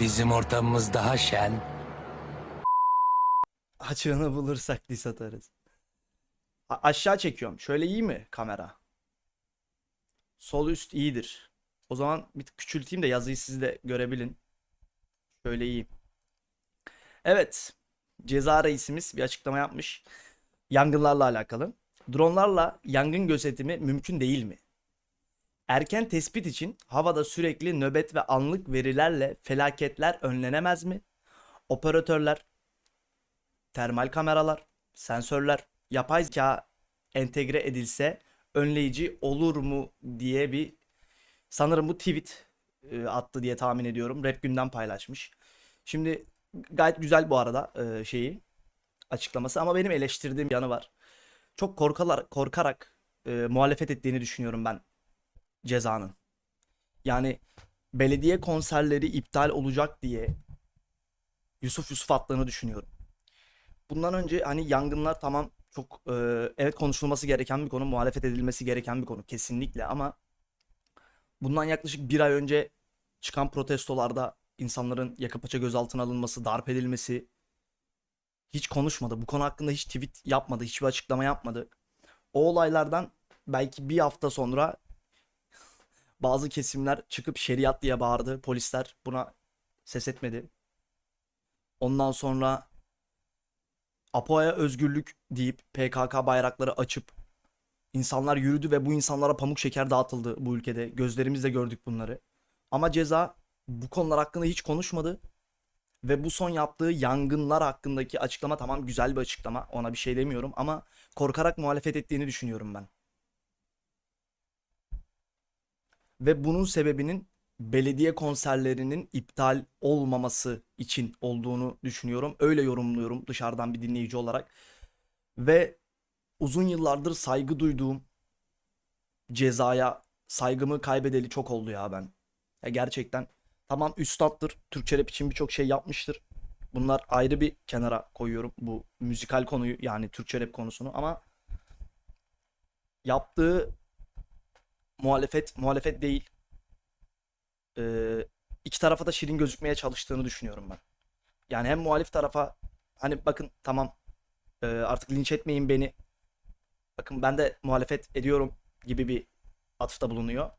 Bizim ortamımız daha şen. Açığını bulursak dis atarız. A- aşağı çekiyorum. Şöyle iyi mi kamera? Sol üst iyidir. O zaman bir küçülteyim de yazıyı siz de görebilin. Şöyle iyi. Evet. Ceza reisimiz bir açıklama yapmış. Yangınlarla alakalı. Dronlarla yangın gözetimi mümkün değil mi? Erken tespit için havada sürekli nöbet ve anlık verilerle felaketler önlenemez mi? Operatörler, termal kameralar, sensörler, yapay zeka entegre edilse önleyici olur mu diye bir sanırım bu tweet e, attı diye tahmin ediyorum. Rap günden paylaşmış. Şimdi gayet güzel bu arada e, şeyi açıklaması ama benim eleştirdiğim yanı var. Çok korkalar, korkarak e, muhalefet ettiğini düşünüyorum ben cezanın. Yani belediye konserleri iptal olacak diye Yusuf Yusuf attığını düşünüyorum. Bundan önce hani yangınlar tamam çok e, evet konuşulması gereken bir konu, muhalefet edilmesi gereken bir konu kesinlikle ama bundan yaklaşık bir ay önce çıkan protestolarda insanların yaka paça gözaltına alınması, darp edilmesi hiç konuşmadı. Bu konu hakkında hiç tweet yapmadı, hiçbir açıklama yapmadı. O olaylardan belki bir hafta sonra bazı kesimler çıkıp şeriat diye bağırdı. Polisler buna ses etmedi. Ondan sonra Apo'ya özgürlük deyip PKK bayrakları açıp insanlar yürüdü ve bu insanlara pamuk şeker dağıtıldı bu ülkede. Gözlerimizle gördük bunları. Ama ceza bu konular hakkında hiç konuşmadı. Ve bu son yaptığı yangınlar hakkındaki açıklama tamam güzel bir açıklama. Ona bir şey demiyorum ama korkarak muhalefet ettiğini düşünüyorum ben. Ve bunun sebebinin belediye konserlerinin iptal olmaması için olduğunu düşünüyorum. Öyle yorumluyorum dışarıdan bir dinleyici olarak. Ve uzun yıllardır saygı duyduğum cezaya saygımı kaybedeli çok oldu ya ben. Ya gerçekten tamam üstattır. Türkçe rap için birçok şey yapmıştır. Bunlar ayrı bir kenara koyuyorum bu müzikal konuyu yani Türkçe rap konusunu ama yaptığı muhalefet muhalefet değil e, iki tarafa da şirin gözükmeye çalıştığını düşünüyorum ben. Yani hem muhalif tarafa hani bakın tamam e, artık linç etmeyin beni. Bakın ben de muhalefet ediyorum gibi bir atıfta bulunuyor.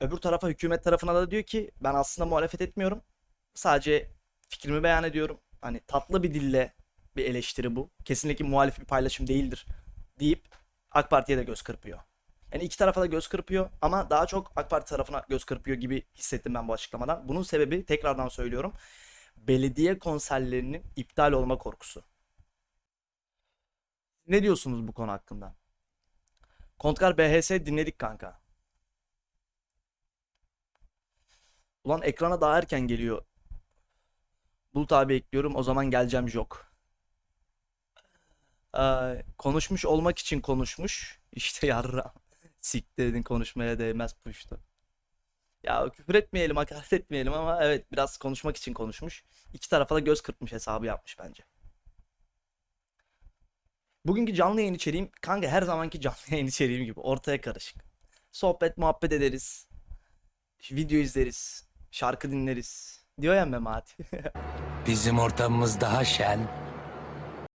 Öbür tarafa hükümet tarafına da diyor ki ben aslında muhalefet etmiyorum. Sadece fikrimi beyan ediyorum. Hani tatlı bir dille bir eleştiri bu. Kesinlikle muhalif bir paylaşım değildir deyip AK Parti'ye de göz kırpıyor. Yani iki tarafa da göz kırpıyor ama daha çok AK Parti tarafına göz kırpıyor gibi hissettim ben bu açıklamadan. Bunun sebebi tekrardan söylüyorum. Belediye konserlerinin iptal olma korkusu. Ne diyorsunuz bu konu hakkında? Kontkar BHS dinledik kanka. Ulan ekrana daha erken geliyor. Bulut abi ekliyorum o zaman geleceğim yok. Ay, konuşmuş olmak için konuşmuş. İşte yarra. Siktir dedin konuşmaya değmez puştu. Ya küfür etmeyelim, hakaret etmeyelim ama evet biraz konuşmak için konuşmuş. İki tarafa da göz kırpmış hesabı yapmış bence. Bugünkü canlı yayın içeriğim kanka her zamanki canlı yayın içeriğim gibi ortaya karışık. Sohbet muhabbet ederiz. Video izleriz. Şarkı dinleriz. Diyor ya Memati. Bizim ortamımız daha şen.